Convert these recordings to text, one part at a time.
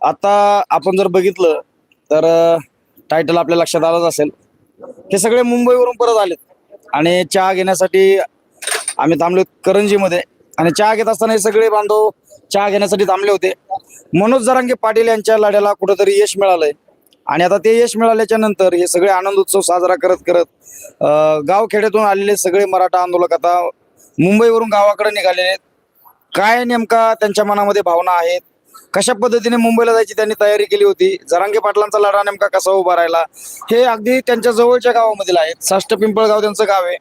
आता आपण जर बघितलं तर टायटल आपल्या लक्षात आलंच असेल. हे सगळे मुंबईवरून परत आलेत. आणि चहा घेण्यासाठी आम्ही थांबलो करंजीमध्ये. आणि चहा घेत असताना हे सगळे बांधव चहा घेण्यासाठी थांबले होते. मनोज जरांगे पाटील यांच्या लढ्याला कुठंतरी यश मिळालंय. आणि आता ते यश मिळाल्याच्या नंतर हे सगळे आनंद उत्सव साजरा करत करत गावखेड्यातून आलेले सगळे मराठा आंदोलक आता मुंबईवरून गावाकडे निघालेले आहेत. काय नेमका त्यांच्या मनामध्ये भावना आहेत? कशा पद्धतीने मुंबईला जायची त्यांनी तयारी केली होती? जरांगे पाटलांचा लढा नेमका कसा उभा राहिला? हे अगदी त्यांच्या जवळच्या गावामधील आहेत साष्ट पिंपळगाव त्यांचं गाव आहे.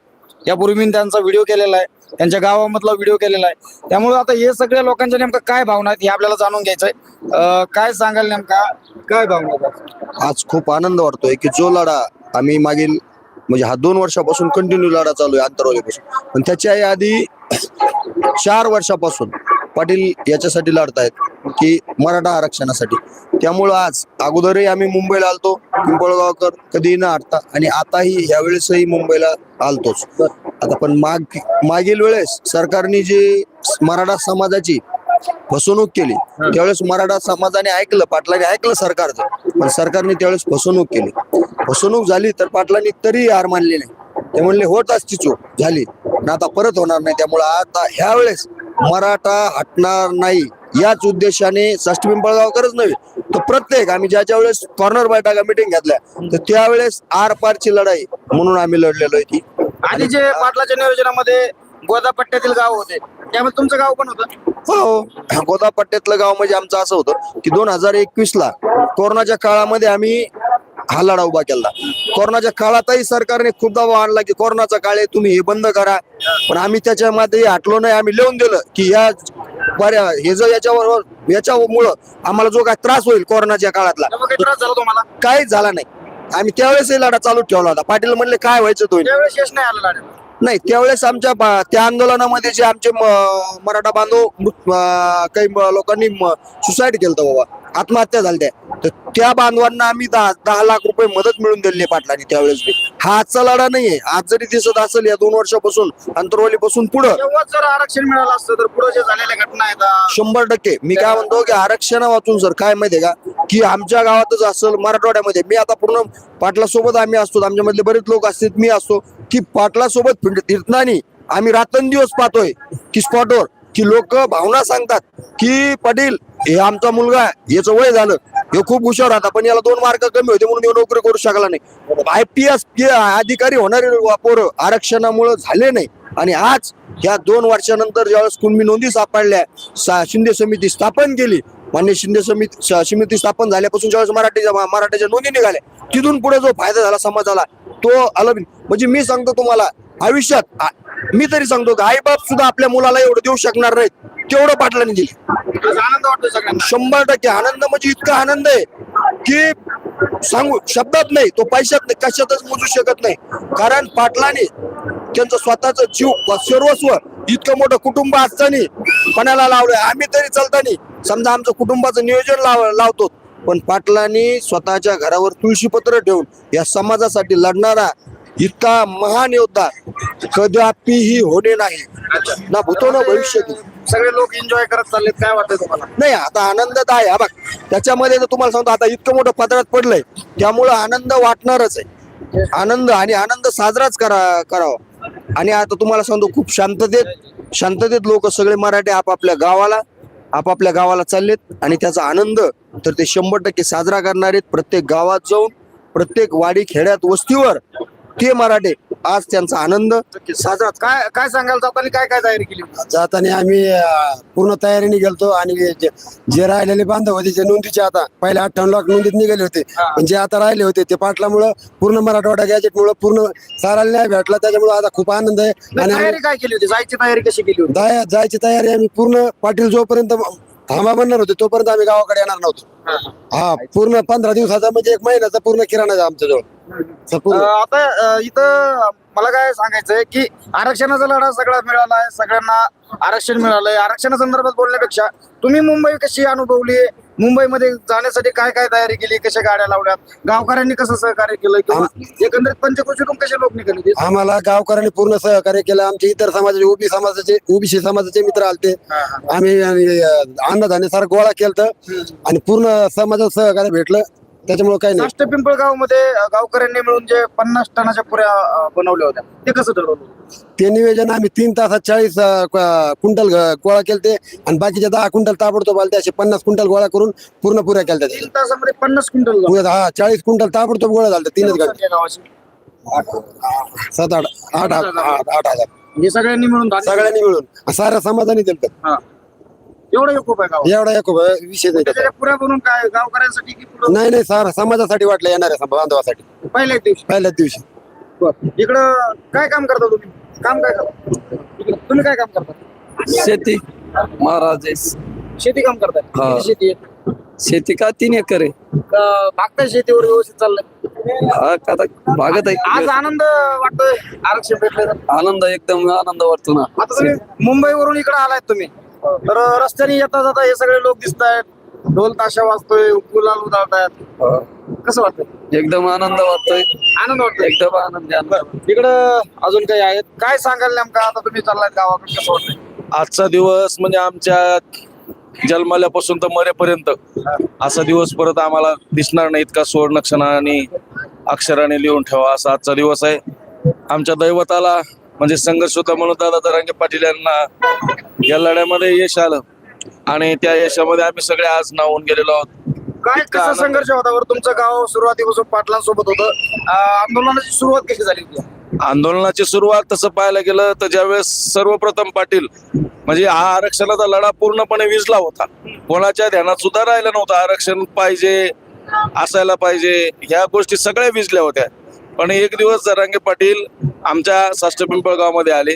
यापूर्वी मी त्यांचा व्हिडिओ केलेला आहे. त्यांच्या गावामधला व्हिडिओ केलेला आहे. त्यामुळे आता हे सगळ्या लोकांच्या नेमका काय भावना आहेत हे आपल्याला जाणून घ्यायचंय. आहे काय सांगाल नेमका? काय भावना आज खूप आनंद वाटतोय की जो लढा आम्ही मागील म्हणजे हा दोन वर्षापासून कंटिन्यू लढा चालू आहे आंतरवालीपासून पण त्याच्या आधी चार वर्षापासून पाटील याच्यासाठी लढतायत. की मराठा आरक्षणासाठी. त्यामुळं आज अगोदरही आम्ही मुंबईला आलतो पिंपळगावकर कधी न हटता आणि आताही यावेळेसही मुंबईला आलतोच. आता पण माग मागील वेळेस सरकारने जी मराठा समाजाची फसवणूक केली त्यावेळेस मराठा समाजाने ऐकलं पाटलाने ऐकलं सरकारचं पण सरकारने त्यावेळेस फसवणूक केली. फसवणूक झाली तर पाटलांनी तरी हार मानली नाही. ते म्हणले होत असती चूक झाली. पण आता परत होणार नाही. त्यामुळे आता ह्यावेळेस मराठा हटणार नाही. याच उद्देशाने षष्टी पिंपळगावकरच नव्हे तर प्रत्येक आम्ही ज्याच्या वेळेस कॉर्नर बैठका मिटिंग घेतल्या तर त्यावेळेस आर पारची लढाई म्हणून आम्ही लढलेलो आहे ती. आणि जे पाटलाच्या नियोजनामध्ये गोदापट्ट्यातील गाव होते त्यामध्ये तुमचं गाव पण होतं? हो गोदापट्ट्यातलं गाव म्हणजे आमचं असं होतं की दोन हजार एकवीस ला कोरोनाच्या काळामध्ये आम्ही हा लढा उभा केला. कोरोनाच्या काळातही सरकारने खूप दबाव आणला की कोरोनाचा काळ आहे तुम्ही हे बंद करा. पण आम्ही त्याच्यामध्ये हटलो नाही आम्ही लिहून दिलं की या बऱ्या हे जर याच्यावर याच्यामुळं आम्हाला जो काय त्रास होईल कोरोनाच्या काळातला त्रास झाला तुम्हाला? काहीच झाला नाही. आम्ही त्यावेळेसही लढा चालू ठेवला होता. पाटील म्हणले काय व्हायचं तो? त्यावेळेस यश नाही आलं नाही त्यावेळेस आमच्या बा- त्या आंदोलनामध्ये जे आमचे म- मराठा बांधव मृत- अं, काही म- लोकांनी सुसाईड केलं होतं बाबा. आत्महत्या झाल्या. तर त्या बांधवांना आम्ही दहा दहा लाख रुपये मदत मिळून दिली पाटलांनी त्यावेळेस बी. हा आजचा लढा नाहीये. आज जरी दिसत असेल या दोन वर्षापासून अंतरवाली पासून पुढं. तेव्हाच जर आरक्षण मिळालं असतं तर पुढे जे झालेल्या घटना आहेत शंभर टक्के. मी काय म्हणतो की आरक्षण वाचून सर काय माहितीये का की आमच्या गावातच असेल मराठवाड्यामध्ये. मी आता पूर्ण पाटला सोबत आम्ही असतो. आमच्यामधले बरेच लोक असतात मी असतो. की पाटला सोबत फिरताना आम्ही रात्रंदिवस पाहतोय की स्पॉटवर की लोक भावना सांगतात की पाटील हे आमचा मुलगा आहे, याचं वय झालं. हे खूप हुशार होता पण याला दोन मार्क कमी होते म्हणून नोकरी करू शकला नाही. आय पी एस अधिकारी होणारे पोरं आरक्षणामुळे झाले नाही. आणि आज या दोन वर्षानंतर ज्यावेळेस कुणबी नोंदी सापडल्या सा- शिंदे समिती स्थापन केली मान्य शिंदे समिती समिती स्थापन झाल्यापासून ज्यावेळेस मराठीच्या मराठीच्या नोंदी निघाल्या तिथून पुढे जो फायदा झाला समाजाला तो अलग. म्हणजे मी सांगतो तुम्हाला आयुष्यात मी तरी सांगतो की आई बाप सुद्धा आपल्या मुलाला एवढं देऊ शकणार नाहीत. तेवढं पाटलांनी दिले. आनंद वाटतो शंभर टक्के आनंद म्हणजे इतका आनंद आहे की सांगू शब्दात नाही तो पैशात नाही कशातच मोजू शकत नाही. कारण पाटलाने त्यांचं स्वतःच जीव सर्वस्व इतकं मोठं कुटुंब असताना पणाला लावलंय. आम्ही तरी चालताना समजा आमचं कुटुंबाचं नियोजन लाव लावतो. पण पाटलांनी स्वतःच्या घरावर तुळशीपत्र ठेवून या समाजासाठी लढणारा इतका महान योद्धा कदापिही होणे नाही. ना भूतो ना भविष्य सगळे लोक एन्जॉय करत चाललेत काय वाटतं तुम्हाला? नाही आता आनंद आहे. हा बघ त्याच्यामध्ये तर तुम्हाला सांगतो आता इतकं मोठं पदरात पडलंय त्यामुळं आनंद वाटणारच आहे. आनंद आणि आनंद साजराच करा करावा. आणि आता तुम्हाला सांगतो खूप शांततेत शांततेत लोक सगळे मराठी आपापल्या गावाला आपापल्या गावाला चाललेत आणि त्याचा आनंद तर ते शंभर टक्के साजरा करणार आहेत. प्रत्येक गावात जाऊन प्रत्येक वाडी खेड्यात वस्तीवर ते मराठे आज त्यांचा आनंद साजरा काय काय सांगाल? जाताना काय काय तयारी केली? होती? जाताना आम्ही अं, पूर्ण तयारीने गेलतो आणि जे- जे राहिलेले बांधव होते जे नोंदीचे आता पहिले अठ्ठावन्न लाख नोंदीत निघाले होते. हा. पण जे आता राहिले होते ते पाटलामुळं पूर्ण मराठवाडा गॅजेट मुळे पूर्ण सारायला नाही भेटला. त्याच्यामुळे आता खूप आनंद आहे. आणि आम्ही तयारी काय केली होती? जायची तयारी कशी केली होती? जाय जायची तयारी आम्ही पूर्ण पाटील जोपर्यंत थांबा बनणार होते तोपर्यंत आम्ही गावाकडे येणार नव्हतो. हा पूर्ण पंधरा दिवसाचा म्हणजे एक महिन्याचा पूर्ण किराणा आहे आमच्या जवळ अं, पूर्ण आता अं, इथं मला काय सांगायचंय की आरक्षणाचा लढा सगळा मिळाला आहे सगळ्यांना आरक्षण मिळालंय आरक्षणासंदर्भात बोलण्यापेक्षा तुम्ही मुंबई कशी अनुभवली मुंबईमध्ये जाण्यासाठी काय काय तयारी केली? कशा गाड्या लावल्यात? गावकऱ्यांनी कसं सहकार्य केलं? किंवा एकंदरित पंचक्रोशीतून कसे लोक निघाले? आम्हाला गावकऱ्यांनी पूर्ण सहकार्य केलं. आमचे इतर समाजाचे ओबी समाजाचे ओबीसी समाजाचे मित्र आलते. आम्ही आणि, अं, अन्नधान्य सारं गोळा केलं आणि पूर्ण समाजात सहकार्य भेटलं. त्याच्यामुळे काही नाही. साष्ट पिंपळगावमध्ये गावकऱ्यांनी मिळून जे पन्नास टनाच्या पुऱ्या अं, बनवल्या होत्या. ते कसं ठरवलं ते निवेदन आम्ही तीन तासात चाळीस अं, क- क्विंटल गोळा केलते आणि बाकीचे दहा क्विंटल ताबडतोब आलते असे पन्नास क्विंटल गोळा करून पूर्ण पुऱ्या केल्या तीन तासामध्ये पन्नास क्विंटल हा चाळीस क्विंटल ताबडतोब गोळा झालं तीनच गाडी. गावाची. सात आठ आठ आठ आठ हजार हे सगळ्यांनी मिळून धान्य- सगळ्यांनी मिळून. साऱ्या समाजाने दिलं हा. एवढं खूप आहे गाव एवढा एक विषय नाही त्याचा. त्याच्या पुऱ्या बनवून काय गावकऱ्यांसाठी की पुढं? नाही नाही सारा समाजासाठी वाटलं येणाऱ्या बांधवासाठी. पहिल्याच दिवशी. पहिल्याच दिवशी. इकडं काय काम करता तुम्ही? काम काय करता? तुम्ही काय काम करता? शेती. महाराज शेती काम करताय हा. किती शेती आहे शेती का तीन एकर आहे. का भागताय शेतीवर व्यवस्थित चाललंय? हा आता भागत आज आहे आनंद वाटतोय? आरक्षण भेटलं आनंद एकदम आनंद वाटतो ना. आता तुम्ही मुंबईवरून इकडे आलायत तुम्ही. तर रस्त्याने येता जाता हे सगळे लोक दिसत आहेत ढोल ताशा वाजतोय गुलाल उधळतायत कसं वाटतंय? एकदम आनंद वाटतोय. आनंद वाटतोय? एकदम आनंद आनंद. इकडं अजून काही आहेत? काय सांगाल नेमका? आता तुम्ही चाललाय गावाकडे कसं वाटतंय? आजचा दिवस म्हणजे आमच्या जन्मल्यापासून तर मरेपर्यंत. असा दिवस परत आम्हाला दिसणार नाही. इतका सुवर्ण क्षणाने अक्षराने लिहून ठेवा असा आजचा दिवस आहे. आमच्या दैवताला म्हणजे संघर्ष होता म्हणून दादा दरांगे पाटील यांना या लढ्यामध्ये यश आलं. आणि त्या यशामध्ये आम्ही सगळे आज नावून गेलेलो आहोत. काय इतका कसा आनंद. संघर्ष होता बरं? तुमचं गाव सुरुवातीपासून पाटलांसोबत होतं. अं, आंदोलनाची सुरुवात कशी झाली होती? आंदोलनाची सुरुवात तसं पाहायला गेलं तर ज्यावेळेस सर्वप्रथम पाटील म्हणजे हा आरक्षणाचा लढा पूर्णपणे विजला होता. कोणाच्या ध्यानात सुद्धा राहिलं नव्हतं. आरक्षण पाहिजे असायला पाहिजे ह्या गोष्टी सगळ्या विजल्या होत्या. पण एक दिवस जरांगे पाटील आमच्या साष्ट पिंपळगावमध्ये आले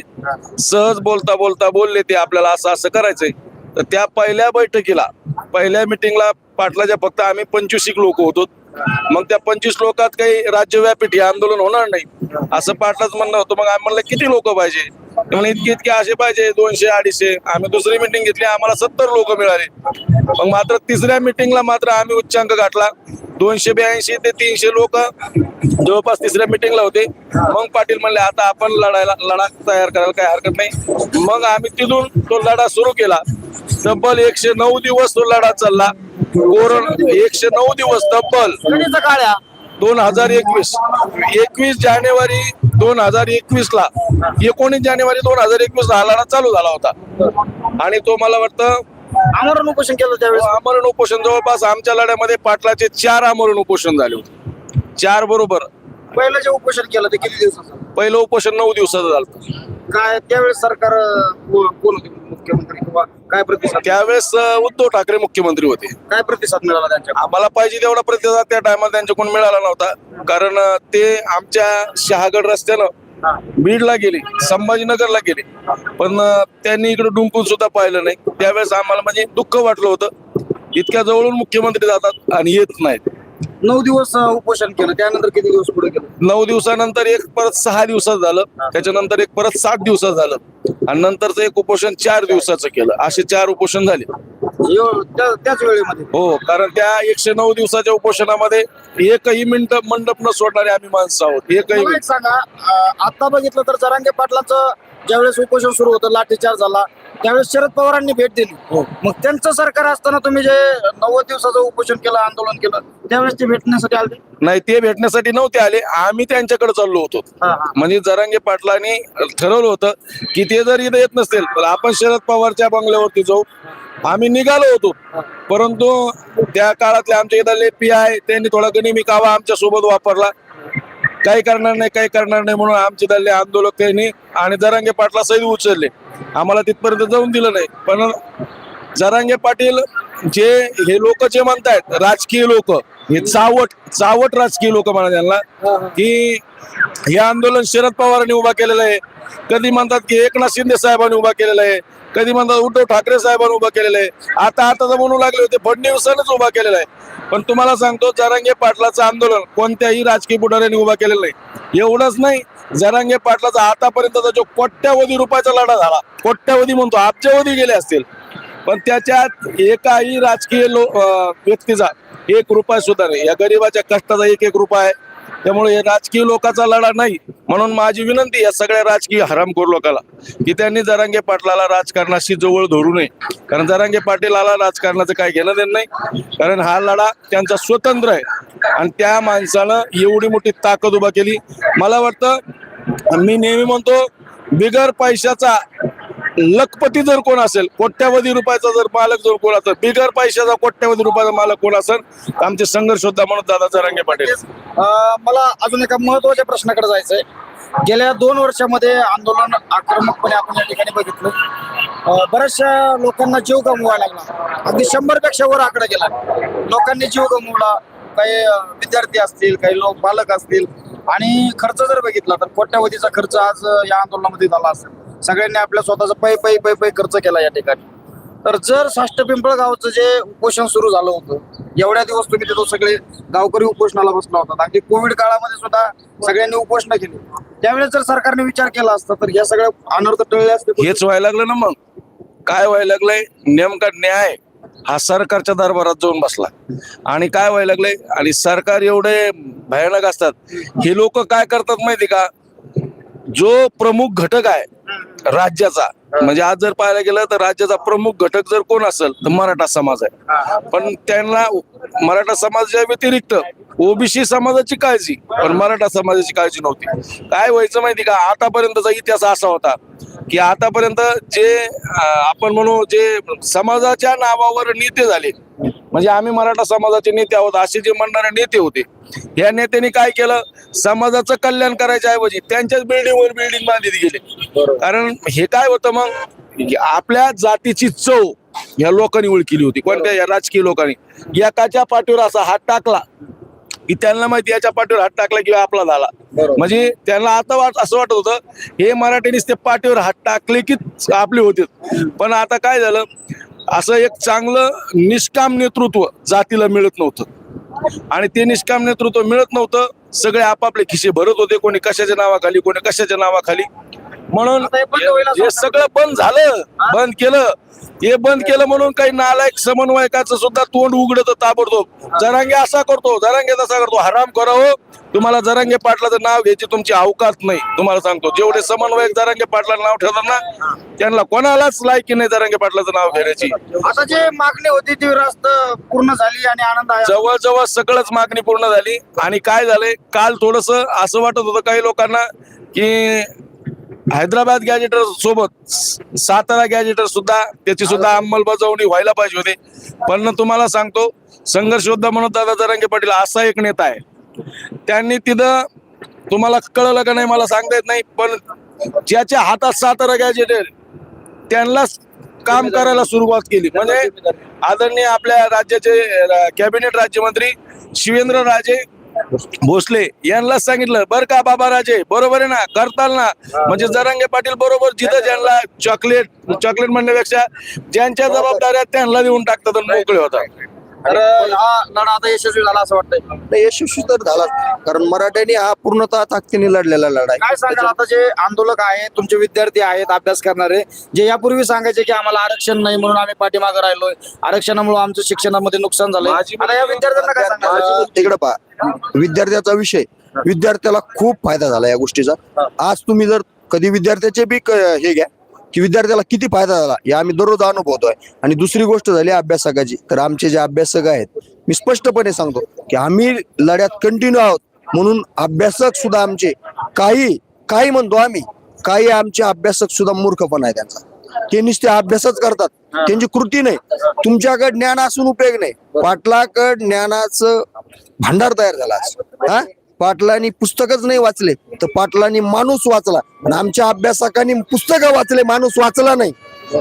सहज बोलता बोलता बोलले ते आपल्याला असं असं करायचंय. तर त्या पहिल्या बैठकीला पहिल्या मिटिंगला पाटलाच्या फक्त आम्ही पंचवीस लोक होतो. मग त्या पंचवीस लोकात काही राज्यव्यापी हे आंदोलन होणार नाही. असं पाटलाच म्हणणं होतं. मग आम्ही म्हणलं किती लोक पाहिजे? ते म्हणे इतके इतके असे पाहिजे दोनशे अडीचशे. आम्ही दुसरी मिटिंग घेतली आम्हाला सत्तर लोक मिळाले. मग मात्र तिसऱ्या मिटिंगला मात्र आम्ही उच्चांक गाठला. दोनशे ब्याऐंशी ते तीनशे लोक जवळपास तिसऱ्या मिटिंगला होते. मग पाटील म्हणले आता आपण लढायला लढा तयार करायला काही हरकत नाही. मग आम्ही तिथून तो लढा सुरू केला. तब्बल एकशे नऊ दिवस तो लढा चालला. कोरोना एकशे नऊ दिवस तब्बल? दोन हजार एकवीस. एकवीस जानेवारी दोन हजार एकवीस ला एकोणीस जानेवारी दोन हजार एकवीस ला हा लढा चालू झाला होता. आणि तो मला वाटतं आमरण उपोषण केलं त्यावेळेस. आमरण उपोषण जवळपास आमच्या लढ्यामध्ये पाटलाचे चार आमरण उपोषण झाले होते. चार बरोबर. पहिलं जे उपोषण केलं ते किती दिवसाचं? पहिलं उपोषण नऊ दिवसाचं झालं. काय त्यावेळेस सरकार कोण होते? मुख्यमंत्री किंवा काय प्रतिसाद? त्यावेळेस अं, उद्धव ठाकरे मुख्यमंत्री होते. काय प्रतिसाद मिळाला त्यांच्या? आम्हाला पाहिजे तेवढा प्रतिसाद त्या टायमाला त्यांच्याकडून मिळाला नव्हता. कारण अं, ते आमच्या शहागड रस्त्यानं बीडला गेले संभाजीनगरला गेले. पण अं, त्यांनी इकडे डुंकून सुद्धा पाहिलं नाही. त्यावेळेस आम्हाला म्हणजे दुःख वाटलं होतं. इतक्या जवळून मुख्यमंत्री जातात आणि येत नाहीत. नऊ दिवस अं, उपोषण केलं. त्यानंतर किती दिवस पुढे केलं नऊ दिवसानंतर एक परत सहा दिवसात झालं. त्याच्यानंतर एक परत सात दिवसात झालं. आणि नंतरचं एक उपोषण चार दिवसाचं केलं. असे चार उपोषण झाले. त्या- त्याच वेळेमध्ये. हो कारण त्या एकशे नऊ दिवसाच्या उपोषणामध्ये एकही मिनिट मंडप न सोडणारे आम्ही माणसं आहोत. एकही मला एक सांगा अं, आता बघितलं तर जरांगे पाटलाचं ज्यावेळेस उपोषण सुरू होतं लाठीचार्ज झाला. त्यावेळेस शरद पवारांनी भेट दिली. मग त्यांचं सरकार असताना तुम्ही जे नव्वद दिवसाचं उपोषण केलं आंदोलन केलं त्यावेळेस ते भेटण्यासाठी आले? नाही ते भेटण्यासाठी नव्हते आले. आम्ही त्यांच्याकडे चाललो होतो. हा, हा. म्हणजे जरांगे पाटलांनी ठरवलं होतं की ते जर इथं येत नसतील तर आपण शरद पवारच्या बंगल्यावरती जाऊ. आम्ही निघालो होतो. परंतु त्या काळातले आमच्या इथले पी आय त्यांनी थोडा गनिमी कावा आमच्यासोबत वापरला. काही करणार नाही काही करणार नाही म्हणून आमचे दल्ले आंदोलक त्यांनी आणि जरांगे पाटला सैद उचलले. आम्हाला तिथपर्यंत जाऊन दिलं नाही. पण जरांगे पाटील जे हे लोक जे म्हणतायत राजकीय लोक हे चावट चावट राजकीय लोक म्हणा त्यांना की हे आंदोलन शरद पवारांनी उभा केलेलं आहे. कधी म्हणतात की एकनाथ शिंदे साहेबांनी उभा केलेलं आहे. कधी म्हणतात उद्धव ठाकरे साहेबांनी उभा केलेलं आहे. आता आता तर म्हणू लागले होते फडणवीसांनीच उभा केलेला आहे. पण तुम्हाला सांगतो जरांगे पाटलाचं आंदोलन कोणत्याही राजकीय पुढाऱ्यांनी उभा केलेलं नाही. एवढंच नाही जरांगे पाटलाचा आतापर्यंतचा जो कोट्यावधी रुपयाचा लढा झाला कोट्यावधी म्हणतो अब्जावधी गेले असतील. पण त्याच्यात एकाही राजकीय लो व्यक्तीचा एक रुपया सुद्धा नाही. या गरीबाच्या कष्टाचा एक एक रुपया आहे. त्यामुळे हे राजकीय लोकांचा लढा नाही. म्हणून माझी विनंती या सगळ्या राजकीय हरामखोर लोकांना की त्यांनी जरांगे पाटलाला राजकारणाशी जवळ धरू नये. कारण जरांगे पाटीलाला राजकारणाचं काय घेणं देणं नाही. कारण हा लढा त्यांचा स्वतंत्र आहे. आणि त्या माणसानं एवढी मोठी ताकद उभा केली. मला वाटतं मी नेहमी म्हणतो बिगर पैशाचा लखपती जर कोण असेल कोट्यावधी रुपयाचा जर मालक जर कोण असेल बिगर पैशाचा कोट्यावधी रुपयाचा मालक कोण असेल तर आमचे संघर्ष होता म्हणून दादा जरांगे पाटील. मला अजून एका महत्त्वाच्या प्रश्नाकडे जायचंय. गेल्या दोन वर्षामध्ये आंदोलन आक्रमकपणे आपण या ठिकाणी बघितलं. बऱ्याचशा लोकांना जीव गमवायला लागला. अगदी शंभरपेक्षा वर आकडा गेला. लोकांनी जीव गमवला. काही विद्यार्थी असतील काही लोक बालक असतील. आणि खर्च जर बघितला तर कोट्यावधीचा खर्च आज या आंदोलनामध्ये झाला असेल. सगळ्यांनी आपल्या स्वतःचा पै पै पै पै खर्च केला या ठिकाणी. तर जर साष्ट पिंपळगावचं जे उपोषण सुरू झालं होतं एवढ्या दिवस तुम्ही तिथं सगळे गावकरी उपोषणाला बसला होता. अगदी कोविड काळामध्ये सुद्धा सगळ्यांनी उपोषण केली. त्यावेळेस जर सरकारने विचार केला असता तर या सगळ्या अनर्थ टळले असते. हेच व्हायला लागलं ना मग. काय व्हायला लागलंय? नेमका न्याय हा सरकारच्या दरबारात जाऊन बसला. आणि काय व्हायला लागलंय? आणि सरकार एवढे भयानक असतात. हे लोक काय करतात माहिती का? जो प्रमुख घटक आहे राज्याचा. म्हणजे आज जर पाहायला गेलं तर राज्याचा प्रमुख घटक जर कोण असेल तर मराठा समाज आहे. पण त्यांना मराठा समाजाच्या व्यतिरिक्त ओबीसी समाजाची काळजी पण मराठा समाजाची काळजी नव्हती. काय व्हायचं माहिती का? आतापर्यंतचा इतिहास असा होता की आतापर्यंत जे आपण म्हणू जे समाजाच्या नावावर नेते झाले म्हणजे आम्ही मराठा समाजाचे नेते आहोत असे जे म्हणणारे नेते होते. या नेत्यांनी काय केलं? समाजाचं कल्याण करायच्या ऐवजी त्यांच्याच बिल्डिंगवर बिल्डिंग बांधली गेले. कारण हे काय होतं मग? आपल्या जातीची चव या लोकांनी ओळखली होती. कोणत्या? या राजकीय लोकांनी. एकाच्या पाठीवर असा हात टाकला की त्यांना माहिती याच्या पाठीवर हात टाकला किंवा आपला झाला. म्हणजे त्यांना आता वाट असं वाटत होतं हे मराठीनेच ते पाठीवर हात टाकले की आपले होते. पण आता काय झालं? असं एक चांगलं निष्काम नेतृत्व जातीला मिळत नव्हतं. आणि ते निष्काम नेतृत्व मिळत नव्हतं सगळे आपापले खिसे भरत होते. कोणी कशाच्या नावाखाली कोणी कशाच्या नावाखाली. म्हणून हे हे सगळं बंद झालं बंद केलं. हे बंद केलं म्हणून काही नालायक समन्वयकाचं सुद्धा तोंड उघडत ताबडतोब. जरांगे असा करतो जरांगे तसा करतो. हराम करावं तुम्हाला जरांगे पाटलाचं नाव घ्यायची तुमची अवकात नाही तुम्हाला सांगतो. जेवढे समन्वयक जरांगे पाटलाचं नाव ठेवतात ना त्यांना कोणालाच लायकी नाही जरांगे पाटलाचं नाव घेण्याची. आता जे मागणी होती ती रास्त पूर्ण झाली आणि आनंद जवळजवळ सगळंच मागणी पूर्ण झाली. आणि काय झालंय? काल थोडस असं वाटत होतं काही लोकांना की हैदराबाद गॅजेटर सोबत सातारा गॅजेटर सुद्धा त्याची सुद्धा अंमलबजावणी व्हायला पाहिजे होती. पण तुम्हाला सांगतो संघर्ष योद्धा म्हणून दादा जरांगे पाटील असा एक नेता आहे. त्यांनी तिथं तुम्हाला कळलं का नाही मला सांगता येत नाही पण ज्याच्या हातात सातारा गॅजेटर त्यांनाच काम करायला सुरुवात केली. म्हणजे आदरणीय आपल्या राज्याचे कॅबिनेट राज्यमंत्री शिवेंद्र राजे भोसले यांना सांगितलं बर का बाबा राजे बरोबर आहे ना करताल ना. म्हणजे जरांगे पाटील बरोबर जिथं ज्यांना चॉकलेट चॉकलेट म्हणण्यापेक्षा ज्यांच्या जबाबदाऱ्या त्यांना देऊन टाकतात आणि मोकळे होतात. तर हा लढा आता यशस्वी झाला असं वाटतंय. यशस्वी तर झाला कारण मराठ्यांनी हा पूर्णतः ताकदीने लढलेला लढा काय सांगाल आता जे आंदोलक आहेत तुमचे विद्यार्थी आहेत अभ्यास करणारे जे यापूर्वी सांगायचे की आम्हाला आरक्षण नाही म्हणून आम्ही पाठीमागे राहिलोय आरक्षणामुळे आमचं शिक्षणामध्ये नुकसान झालंय. माझी आता या विद्यार्थ्यांना काय सांगाल? आज तिकडे पहा. विद्यार्थ्याचा विषय. विद्यार्थ्याला खूप फायदा झाला या गोष्टीचा. आज तुम्ही जर कधी विद्यार्थ्याचे बी हे घ्या की विद्यार्थ्याला किती फायदा झाला हे आम्ही दररोज अनुभवतोय. आणि दुसरी गोष्ट झाली अभ्यासकाची तर आमचे जे अभ्यासक आहेत मी स्पष्टपणे सांगतो की आम्ही लढ्यात कंटिन्यू आहोत. म्हणून अभ्यासक सुद्धा आमचे काही काही म्हणतो आम्ही काही आमचे अभ्यासक सुद्धा मूर्खपणा आहे त्यांचा. ते नुसते अभ्यासच करतात. त्यांची कृती नाही. तुमच्याकडे ज्ञान असून उपयोग नाही. पाटलाकड ज्ञानाचं भांडार तयार झाला. हा? पाटलांनी पुस्तकच नाही वाचले तर पाटलांनी माणूस वाचला. आणि आमच्या अभ्यासकांनी पुस्तकं वाचले माणूस वाचला नाही.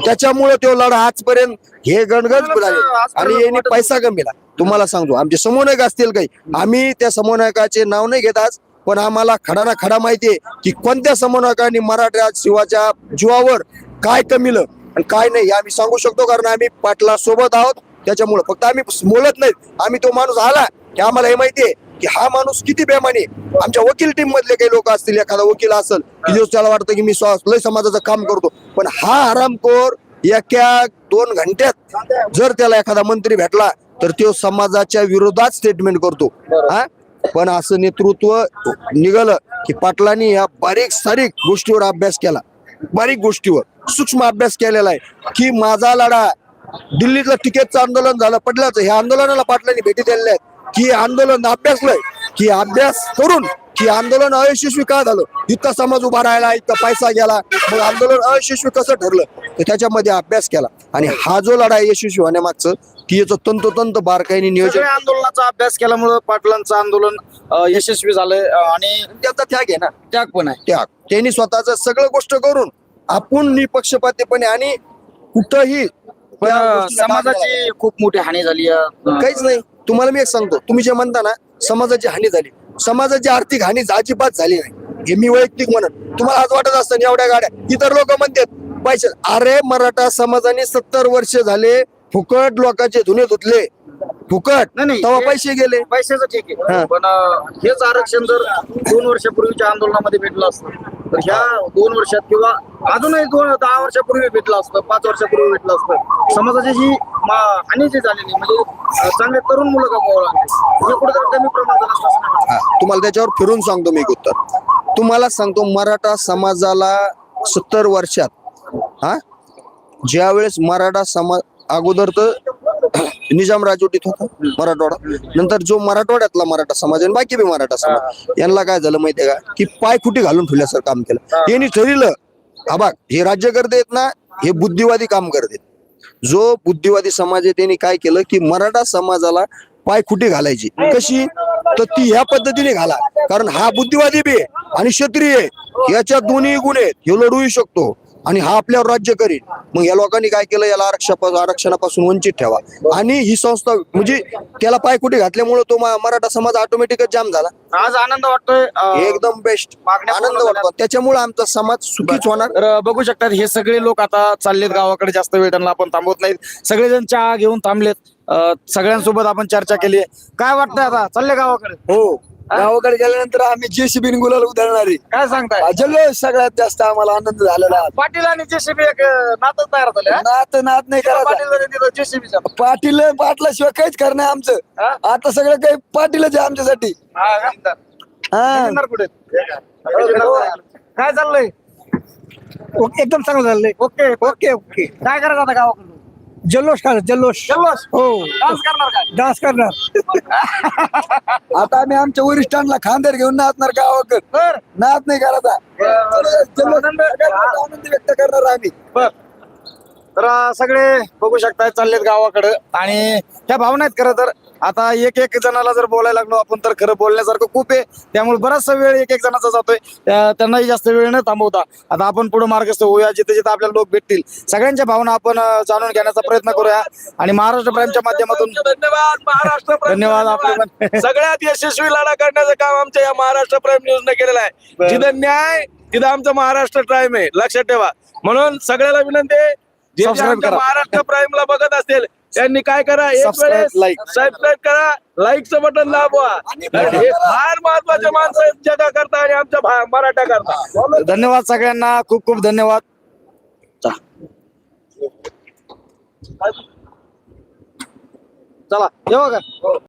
त्याच्यामुळे तो लढा आजपर्यंत हे गणगण झाले. आणि यांनी पैसा कमीला तुम्हाला सांगतो आमचे समन्वयक असतील काही. आम्ही त्या समन्वयकाचे नाव नाही घेत आज पण आम्हाला खडा ना खडा माहितीये की कोणत्या समन्वयकांनी मराठा शिवाच्या जीवावर काय कमीलं आणि काय नाही हे आम्ही सांगू शकतो कारण आम्ही पाटला सोबत आहोत. त्याच्यामुळे फक्त आम्ही बोलत नाही. आम्ही तो माणूस आला की आम्हाला हे माहितीये की हा माणूस किती बेमानी आमच्या वकील टीम मधले काही लोक असतील एखादा वकील असेल की त्याला वाटतं की मी लय समाजाचं काम करतो. पण हा हरामखोर एका दोन घंट्यात जर त्याला एखादा मंत्री भेटला तर तो समाजाच्या विरोधात स्टेटमेंट करतो. हा? पण असं नेतृत्व निघालं की पाटलांनी या बारीक सारीक गोष्टीवर अभ्यास केला. बारीक गोष्टीवर. सूक्ष्म अभ्यास केलेला आहे की माझा लढा दिल्लीतलं तिकीटचं आंदोलन झालं पडल्याच ह्या आंदोलनाला पाटलांनी भेटी दिलेल्या आहेत. की हे आंदोलन अभ्यासलंय की अभ्यास करून की आंदोलन अयशस्वी का झालं? इतका समाज उभा राहिला इतका पैसा गेला मग आंदोलन अयशस्वी कसं ठरलं? तर त्याच्यामध्ये अभ्यास केला. आणि हा जो लढा यशस्वी होण्यामागचं की याचं तंतोतंत बारकाईने नियोजन आंदोलनाचा अभ्यास केल्यामुळं पाटलांचं आंदोलन यशस्वी झालंय. अं, आणि त्याचा त्याग आहे ना. त्याग पण आहे. त्याग. त्यांनी स्वतःच सगळं गोष्ट करून आपण निपक्षपातीपणे आणि कुठंही पण त्या गोष्टीला. समाजाची खूप मोठी हानी झाली आहे. काहीच नाही. तुम्हाला मी एक सांगतो. तुम्ही जे म्हणता ना समाजाची हानी झाली. समाजाची आर्थिक हानी अजिबात झाली नाही. हे मी वैयक्तिक म्हणत. तुम्हाला आज वाटत असतं एवढ्या गाड्या? इतर लोक म्हणतात पैसे. अरे मराठा समाजाने सत्तर वर्ष झाले फुकट लोकांचे धुणे धुतले. फुकट. नाही, नाही. तेव्हा पैसे गेले. पैशाचं ठीक हा. आहे पण अं, हेच आरक्षण जर दोन वर्षापूर्वीच्या आंदोलनामध्ये भेटलं असतं तर ह्या दोन वर्षात किंवा अजूनही दोन दहा वर्षापूर्वी भेटलं असतं पाच वर्षापूर्वी भेटलं असतं. समाजाची जी हानी जी झालेली म्हणजे चांगले तरुण मुलं गमावं म्हणजे कुठेतरी कमी प्रमाणात झालं तुम्हाला त्याच्यावर फिरून सांगतो मी एक उत्तर. तुम्हाला सांगतो मराठा समाजाला सत्तर वर्षात हा? ज्यावेळेस मराठा समाज अगोदर तर निजाम राजवटीत होता मराठवाडा. नंतर जो मराठवाड्यातला मराठा समाज आणि बाकी बी मराठा समाज यांना काय झालं माहितीये का? की पाय पायखुटी घालून ठेवल्यासारखं काम केलं. यांनी ठरलं हा बघ हे राज्य करतेत ना हे बुद्धिवादी काम करतेत जो बुद्धिवादी समाज आहे त्यांनी काय केलं की मराठा समाजाला पाय खुटी घालायची. कशी? तर ती ह्या पद्धतीने घाला. कारण हा बुद्धिवादी बी आहे आणि क्षत्रिय आहे. दोन्ही गुण आहेत. हे लढवू शकतो. आणि हा आपल्यावर राज्य करीन मग या लोकांनी काय केलं? याला आरक्षण आरक्षणापासून वंचित ठेवा. आणि ही संस्था म्हणजे त्याला पायकुटी घातल्यामुळे तो मराठा समाज ऑटोमॅटिकच जाम झाला. आज आनंद वाटतोय एकदम बेस्ट आनंद वाटतो. त्याच्यामुळे आमचा समाज सुखीच होणार. बघू शकतात हे सगळे लोक आता चाललेत गावाकडे जास्त वेळ त्यांना आपण थांबवत नाहीत. सगळेजण चहा घेऊन थांबलेत. सगळ्यांसोबत आपण चर्चा केली काय वाटतंय आता? चालले गावाकडे? हो. गावाकडे गेल्यानंतर आम्ही जेसीबी गुलाल उधळणार आहे. काय सांगताय? जल्लोष सगळ्यात जास्त आम्हाला आनंद झालेला आहे. पाटील आणि जेसीबी एक अं, नातं तयार झालं हा? नात नात नाही करायचं. पाटील आणि तिथं जेसीबी पाटील पाटलाशिवाय काहीच करणं आहे आमचं. आता सगळं काही पाटीलच आहे आमच्यासाठी. हा कुठे काय चाललंय? एकदम चांगलं झालंय. Okay okay okay. काय करायचं आता गावाकडे जल्लोष काढ जल्लोष. जल्लोष. हो. डान्स करणार काय डान्स करणार. आता आम्ही आमच्या वरिष्ठांना खांदेर घेऊन नाचणार गावाकडे बर नाच नाही करायचा. जल्लोष आनंद व्यक्त करणार आम्ही. बर. तर अं, सगळे बघू शकताय चाललेत गावाकडं. आणि त्या भावना आहेत खरं तर. आता एक एक जणाला जर बोलायला लागलो आपण तर खरं बोलण्यासारखं खूप आहे. त्यामुळे बराचसा वेळ एक एक जणाचा जातोय. त्या- त्यांनाही जास्त वेळ न थांबवता. आता आपण पुढे मार्गस्थ होऊया जिथे जिथे आपल्याला लोक भेटतील. सगळ्यांच्या भावना आपण जाणून घेण्याचा प्रयत्न करूया. आणि महाराष्ट्र प्राईमच्या माध्यमातून धन्यवाद महाराष्ट्र धन्यवाद, आपले पण. सगळ्यात यशस्वी लढा करण्याचं काम आमच्या या महाराष्ट्र प्राईम न्यूज ने केलेलं आहे. जिथं न्याय तिथं आमचं महाराष्ट्र प्राईम आहे. लक्षात ठेवा. म्हणून सगळ्याला विनंती आहे. महाराष्ट्र प्राईम ला बघत असतील त्यांनी काय करा? एक वेळेस. सबस्क्राईब करा. लाईकचं बटन दाबवा. हे फार महत्त्वाचे माणसं जगा करता आणि आमच्या मराठा करता. धन्यवाद सगळ्यांना. खूप खूप धन्यवाद. चला. येऊ का